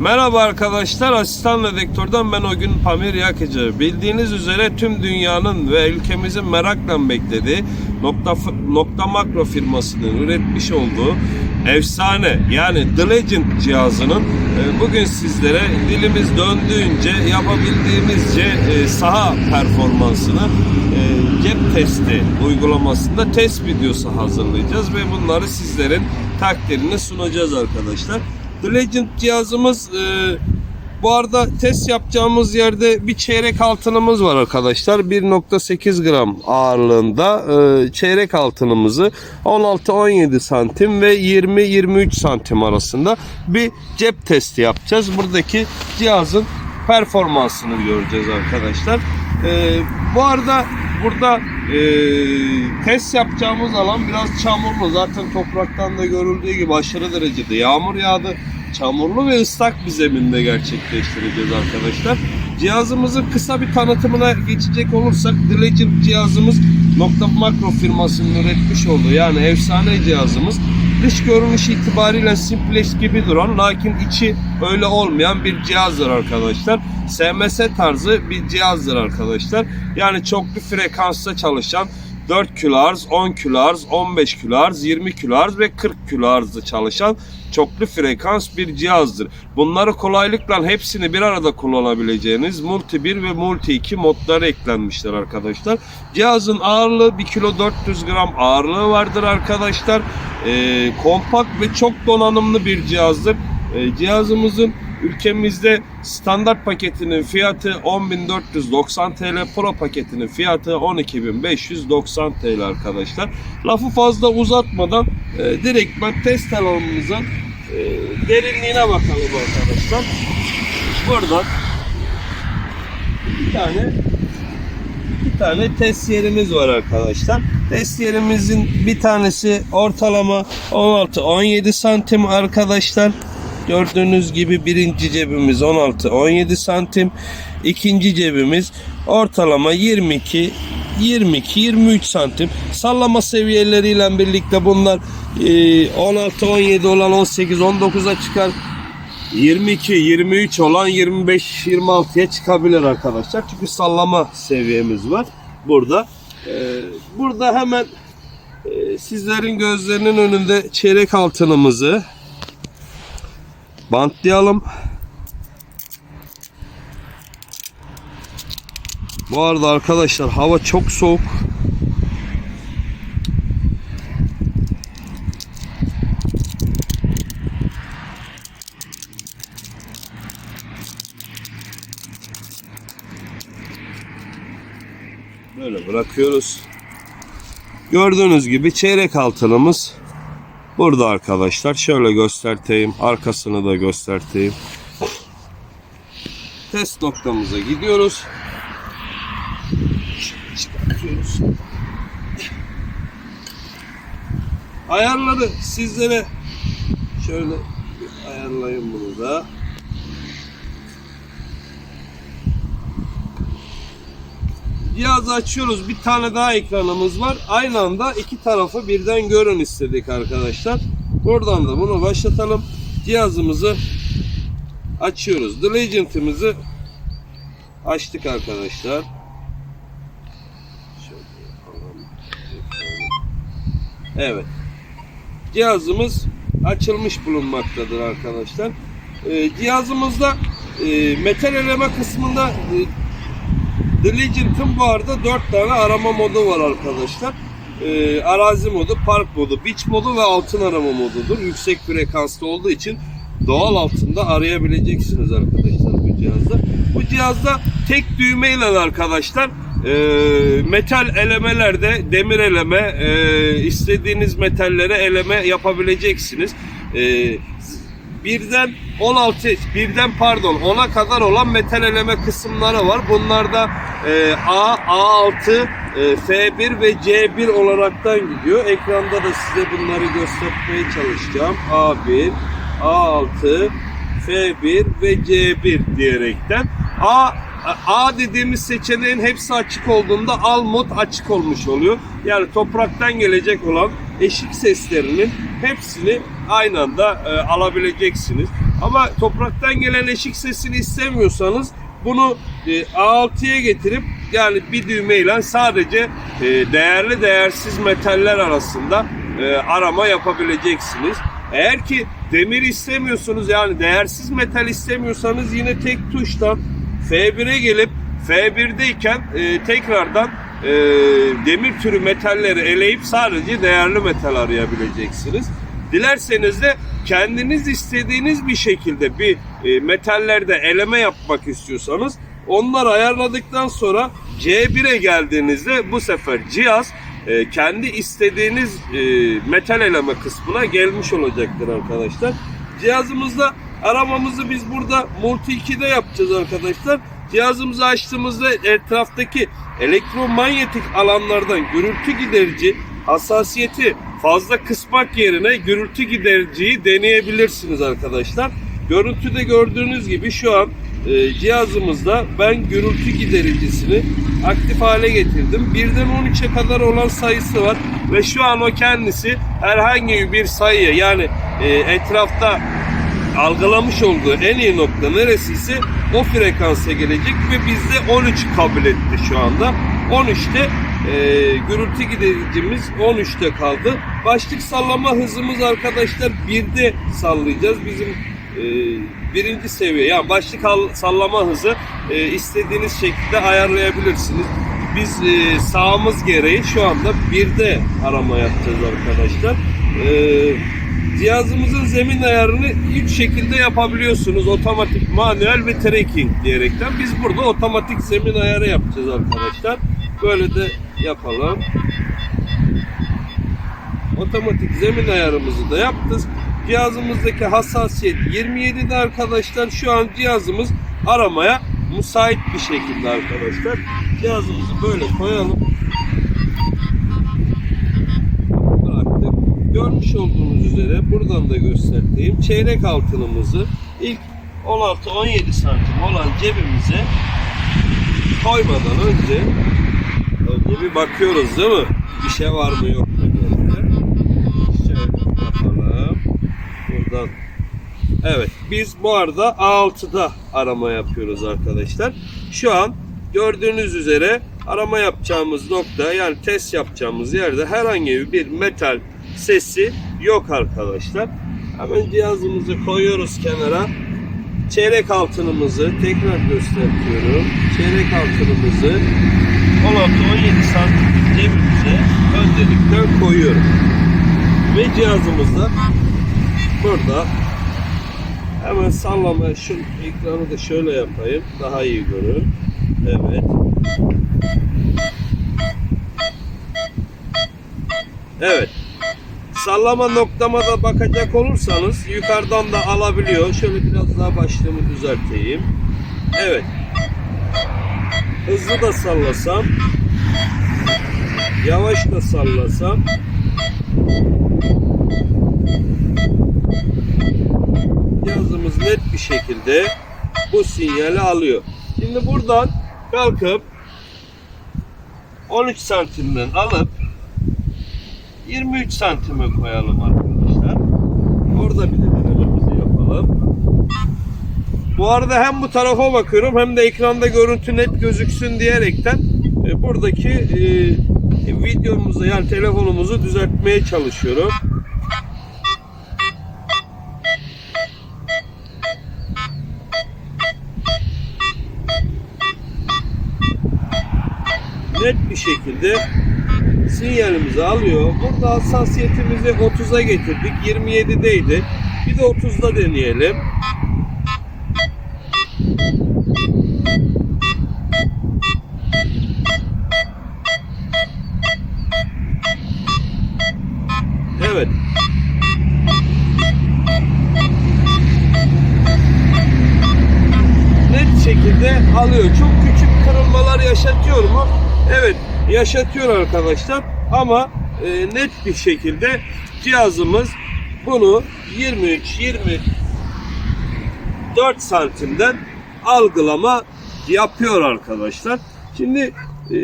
Merhaba arkadaşlar, asistan redaktörden ben o gün Pamir Yakıcı. Bildiğiniz üzere tüm dünyanın ve ülkemizin merakla beklediği nokta, nokta makro firmasının üretmiş olduğu efsane yani The Legend cihazının e, bugün sizlere dilimiz döndüğünce yapabildiğimizce e, saha performansını e, cep testi uygulamasında test videosu hazırlayacağız ve bunları sizlerin takdirini sunacağız arkadaşlar. The Legend cihazımız e, bu arada test yapacağımız yerde bir çeyrek altınımız var arkadaşlar. 1.8 gram ağırlığında e, çeyrek altınımızı 16-17 santim ve 20-23 santim arasında bir cep testi yapacağız. Buradaki cihazın performansını göreceğiz arkadaşlar. E, bu arada burada e, test yapacağımız alan biraz çamurlu. Zaten topraktan da görüldüğü gibi aşırı derecede yağmur yağdı. Çamurlu ve ıslak bir zeminde gerçekleştireceğiz arkadaşlar. Cihazımızın kısa bir tanıtımına geçecek olursak Legend cihazımız Nokta Makro firmasının üretmiş olduğu yani efsane cihazımız dış görünüş itibariyle simplex gibi duran lakin içi öyle olmayan bir cihazdır arkadaşlar. SMS tarzı bir cihazdır arkadaşlar. Yani çoklu frekansta çalışan 4 kHz, 10 kHz, 15 kHz, 20 kHz ve 40 kHz'da çalışan çoklu frekans bir cihazdır. Bunları kolaylıkla hepsini bir arada kullanabileceğiniz Multi 1 ve Multi 2 modları eklenmişler arkadaşlar. Cihazın ağırlığı 1 kilo 400 gram ağırlığı vardır arkadaşlar. Ee, kompakt ve çok donanımlı bir cihazdır. Ee, cihazımızın ülkemizde standart paketinin fiyatı 10.490 TL, Pro paketinin fiyatı 12.590 TL arkadaşlar. Lafı fazla uzatmadan e, direktmen test alanımızın e, derinliğine bakalım arkadaşlar. Buradan bir tane bir tane test yerimiz var arkadaşlar. Test yerimizin bir tanesi ortalama 16-17 santim arkadaşlar. Gördüğünüz gibi birinci cebimiz 16-17 santim. İkinci cebimiz ortalama 22 22-23 santim. Sallama seviyeleriyle birlikte bunlar e, 16-17 olan 18-19'a çıkar. 22-23 olan 25-26'ya çıkabilir arkadaşlar. Çünkü sallama seviyemiz var burada. Ee, burada hemen e, sizlerin gözlerinin önünde çeyrek altınımızı bantlayalım. Bu arada arkadaşlar hava çok soğuk. Böyle bırakıyoruz. Gördüğünüz gibi çeyrek altınımız burada arkadaşlar. Şöyle gösterteyim. Arkasını da gösterteyim. Test noktamıza gidiyoruz. Çıkartıyoruz. Ayarları sizlere şöyle ayarlayın bunu da. Cihazı açıyoruz. Bir tane daha ekranımız var. Aynı anda iki tarafı birden görün istedik arkadaşlar. Buradan da bunu başlatalım. Cihazımızı açıyoruz. The Legend'ımızı açtık arkadaşlar. Evet. Cihazımız açılmış bulunmaktadır arkadaşlar. Ee, cihazımızda e, metal eleme kısmında e, The Legend'ın bu arada 4 tane arama modu var arkadaşlar. Ee, arazi modu, park modu, beach modu ve altın arama modudur. Yüksek frekansta olduğu için doğal altında arayabileceksiniz arkadaşlar bu cihazda. Bu cihazda tek düğmeyle arkadaşlar e, metal elemelerde demir eleme e, istediğiniz metallere eleme yapabileceksiniz. E, birden 16 birden pardon 10'a kadar olan metal eleme kısımları var. Bunlarda e, A, A6, e, F1 ve C1 olaraktan gidiyor. Ekranda da size bunları göstermeye çalışacağım. A1, A6, F1 ve C1 diyerekten. A A dediğimiz seçeneğin hepsi açık olduğunda al mod açık olmuş oluyor. Yani topraktan gelecek olan eşik seslerinin hepsini aynı anda e, alabileceksiniz. Ama topraktan gelen eşik sesini istemiyorsanız bunu e, A6'ya getirip yani bir düğmeyle sadece e, değerli değersiz metaller arasında e, arama yapabileceksiniz. Eğer ki demir istemiyorsunuz yani değersiz metal istemiyorsanız yine tek tuştan F1'e gelip F1'deyken e, tekrardan e, demir türü metalleri eleyip sadece değerli metal arayabileceksiniz. Dilerseniz de kendiniz istediğiniz bir şekilde bir e, metallerde eleme yapmak istiyorsanız onları ayarladıktan sonra C1'e geldiğinizde bu sefer cihaz e, kendi istediğiniz e, metal eleme kısmına gelmiş olacaktır arkadaşlar. Cihazımızda aramamızı biz burada Multi 2'de yapacağız arkadaşlar. Cihazımızı açtığımızda etraftaki elektromanyetik alanlardan gürültü giderici hassasiyeti fazla kısmak yerine gürültü gidericiyi deneyebilirsiniz arkadaşlar. Görüntüde gördüğünüz gibi şu an e, cihazımızda ben gürültü gidericisini aktif hale getirdim. Birden 13'e kadar olan sayısı var ve şu an o kendisi herhangi bir sayıya yani e, etrafta algılamış olduğu en iyi nokta neresiyse o frekansa gelecek ve bizde 13 kabul etti şu anda. 13'te e, gürültü gidericimiz 13'te kaldı. Başlık sallama hızımız arkadaşlar 1'de sallayacağız. Bizim e, birinci seviye yani başlık al- sallama hızı e, istediğiniz şekilde ayarlayabilirsiniz. Biz e, sağımız gereği şu anda 1'de arama yapacağız arkadaşlar. E, Cihazımızın zemin ayarını üç şekilde yapabiliyorsunuz. Otomatik, manuel ve tracking diyerekten. Biz burada otomatik zemin ayarı yapacağız arkadaşlar. Böyle de yapalım. Otomatik zemin ayarımızı da yaptık. Cihazımızdaki hassasiyet 27'de arkadaşlar. Şu an cihazımız aramaya müsait bir şekilde arkadaşlar. Cihazımızı böyle koyalım. Görmüş olduğunuz üzere buradan da göstereyim. Çeyrek altınımızı ilk 16-17 santim olan cebimize koymadan önce önce bir bakıyoruz değil mi? Bir şey var mı yok mu diye. Şöyle bakalım. Buradan Evet biz bu arada A6'da arama yapıyoruz arkadaşlar. Şu an gördüğünüz üzere arama yapacağımız nokta yani test yapacağımız yerde herhangi bir metal sesi yok arkadaşlar. Hemen cihazımızı koyuyoruz kenara. Çeyrek altınımızı tekrar gösteriyorum. Çeyrek altınımızı 16-17 santim cebimize öncelikle koyuyorum. Ve cihazımızda burada Hemen sallama şu ekranı da şöyle yapayım. Daha iyi görün. Evet. Evet. Sallama noktama da bakacak olursanız yukarıdan da alabiliyor. Şöyle biraz daha başlığımı düzelteyim. Evet. Hızlı da sallasam. Yavaş da sallasam. cihazımız net bir şekilde bu sinyali alıyor. Şimdi buradan kalkıp 13 santimden alıp 23 santime koyalım arkadaşlar. Orada bir de denememizi yapalım. Bu arada hem bu tarafa bakıyorum hem de ekranda görüntü net gözüksün diyerekten e, buradaki e, videomuzu yani telefonumuzu düzeltmeye çalışıyorum. net bir şekilde sinyalimizi alıyor. Burada hassasiyetimizi 30'a getirdik. 27'deydi. Bir de 30'da deneyelim. Evet. net şekilde alıyor. Çok küçük kırılmalar yaşatıyor mu? Evet yaşatıyor arkadaşlar ama e, net bir şekilde cihazımız bunu 23 24 santimden algılama yapıyor arkadaşlar. Şimdi e,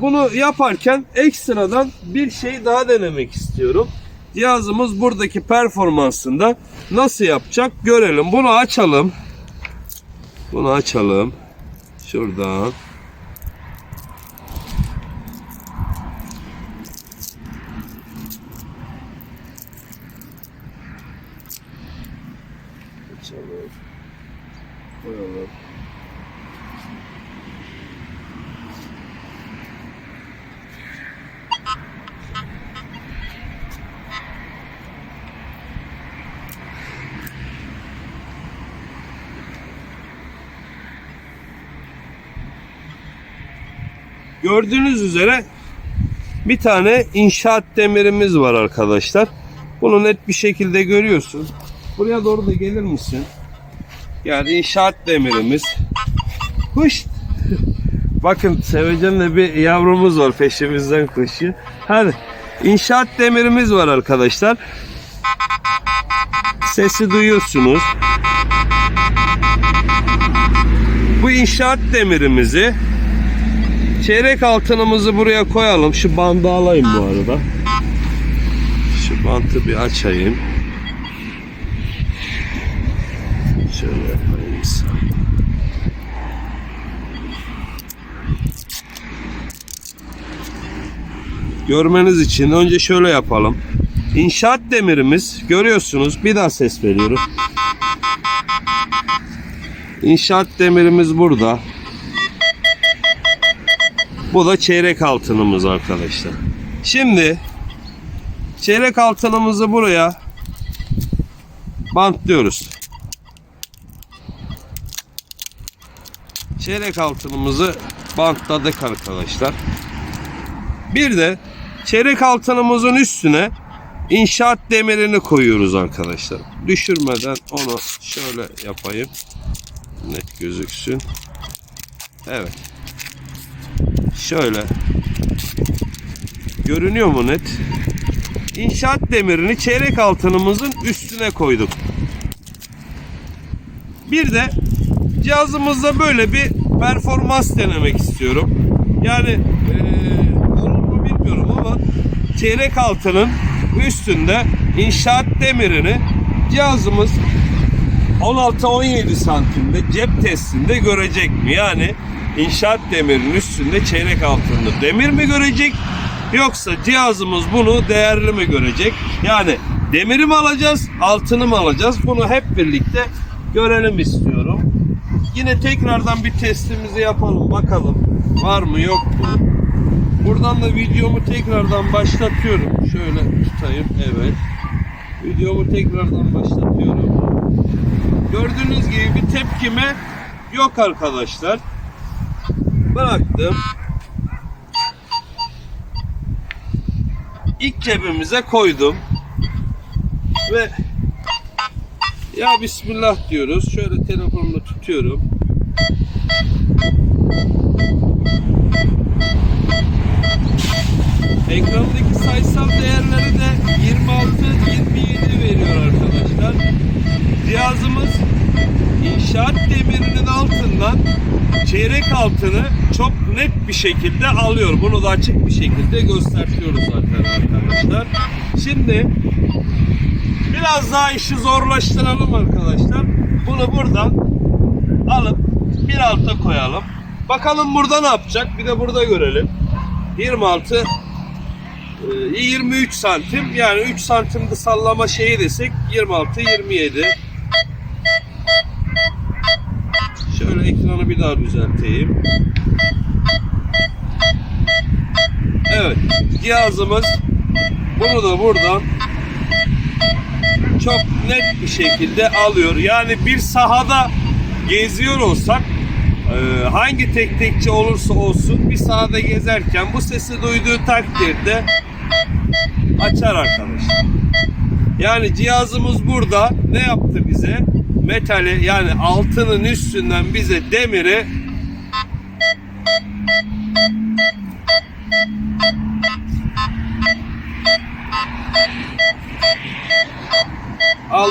bunu yaparken ekstradan bir şey daha denemek istiyorum. Cihazımız buradaki performansında nasıl yapacak görelim. Bunu açalım. Bunu açalım. Şuradan. Açalım. Koyalım. Gördüğünüz üzere bir tane inşaat demirimiz var arkadaşlar. Bunu net bir şekilde görüyorsun. Buraya doğru da gelir misin? Yani inşaat demirimiz. Kuş. Bakın Sevecen'le bir yavrumuz var peşimizden koşuyor. Hadi. İnşaat demirimiz var arkadaşlar. Sesi duyuyorsunuz. Bu inşaat demirimizi Çeyrek altınımızı buraya koyalım. Şu bandı alayım bu arada. Şu bantı bir açayım. Şöyle yapayım. Görmeniz için önce şöyle yapalım. İnşaat demirimiz görüyorsunuz. Bir daha ses veriyorum. İnşaat demirimiz burada. Bu da çeyrek altınımız arkadaşlar. Şimdi çeyrek altınımızı buraya bantlıyoruz. Çeyrek altınımızı bantladık arkadaşlar. Bir de çeyrek altınımızın üstüne inşaat demirini koyuyoruz arkadaşlar. Düşürmeden onu şöyle yapayım. Net gözüksün. Evet. Şöyle. Görünüyor mu net? İnşaat demirini çeyrek altınımızın üstüne koyduk. Bir de cihazımızda böyle bir performans denemek istiyorum. Yani eee, olur mu bilmiyorum ama çeyrek altının üstünde inşaat demirini cihazımız 16-17 santimde cep testinde görecek mi? Yani inşaat demirinin üstünde çeyrek altında demir mi görecek? Yoksa cihazımız bunu değerli mi görecek? Yani demiri mi alacağız, altını mı alacağız? Bunu hep birlikte görelim istiyorum. Yine tekrardan bir testimizi yapalım bakalım. Var mı yok mu? Buradan da videomu tekrardan başlatıyorum. Şöyle tutayım. Evet. Videomu tekrardan başlatıyorum. Gördüğünüz gibi bir tepkime yok arkadaşlar. Bıraktım. İlk cebimize koydum. Ve ya Bismillah diyoruz. Şöyle telefonumu tutuyorum. Ekrandaki sayısal değerleri de 26-27 veriyor arkadaşlar. Cihazımız inşaat demirinin altından çeyrek altını çok net bir şekilde alıyor. Bunu da açık bir şekilde gösteriyoruz zaten arkadaşlar. Şimdi biraz daha işi zorlaştıralım arkadaşlar. Bunu buradan alıp bir alta koyalım. Bakalım burada ne yapacak? Bir de burada görelim. 26 e, 23 santim yani 3 santimde sallama şeyi desek 26 27 Şöyle ekranı bir daha düzelteyim. Evet cihazımız bunu da buradan çok net bir şekilde alıyor. Yani bir sahada geziyor olsak e, hangi tek tekçi olursa olsun bir sahada gezerken bu sesi duyduğu takdirde açar arkadaşlar. Yani cihazımız burada ne yaptı bize? Metali yani altının üstünden bize demiri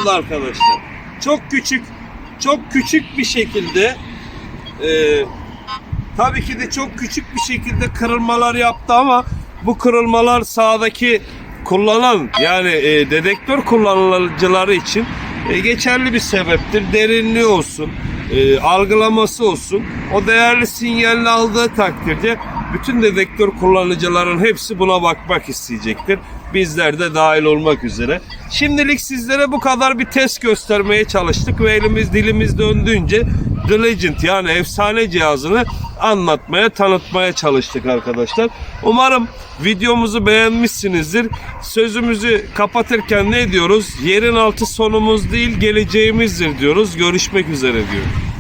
aldı arkadaşlar. Çok küçük çok küçük bir şekilde e, tabii ki de çok küçük bir şekilde kırılmalar yaptı ama bu kırılmalar sağdaki kullanan yani e, dedektör kullanıcıları için e, geçerli bir sebeptir. Derinliği olsun, e, algılaması olsun. O değerli sinyalini aldığı takdirde bütün dedektör kullanıcıların hepsi buna bakmak isteyecektir. Bizler de dahil olmak üzere. Şimdilik sizlere bu kadar bir test göstermeye çalıştık ve elimiz dilimiz döndüğünce The Legend yani efsane cihazını anlatmaya, tanıtmaya çalıştık arkadaşlar. Umarım videomuzu beğenmişsinizdir. Sözümüzü kapatırken ne diyoruz? Yerin altı sonumuz değil geleceğimizdir diyoruz. Görüşmek üzere diyoruz.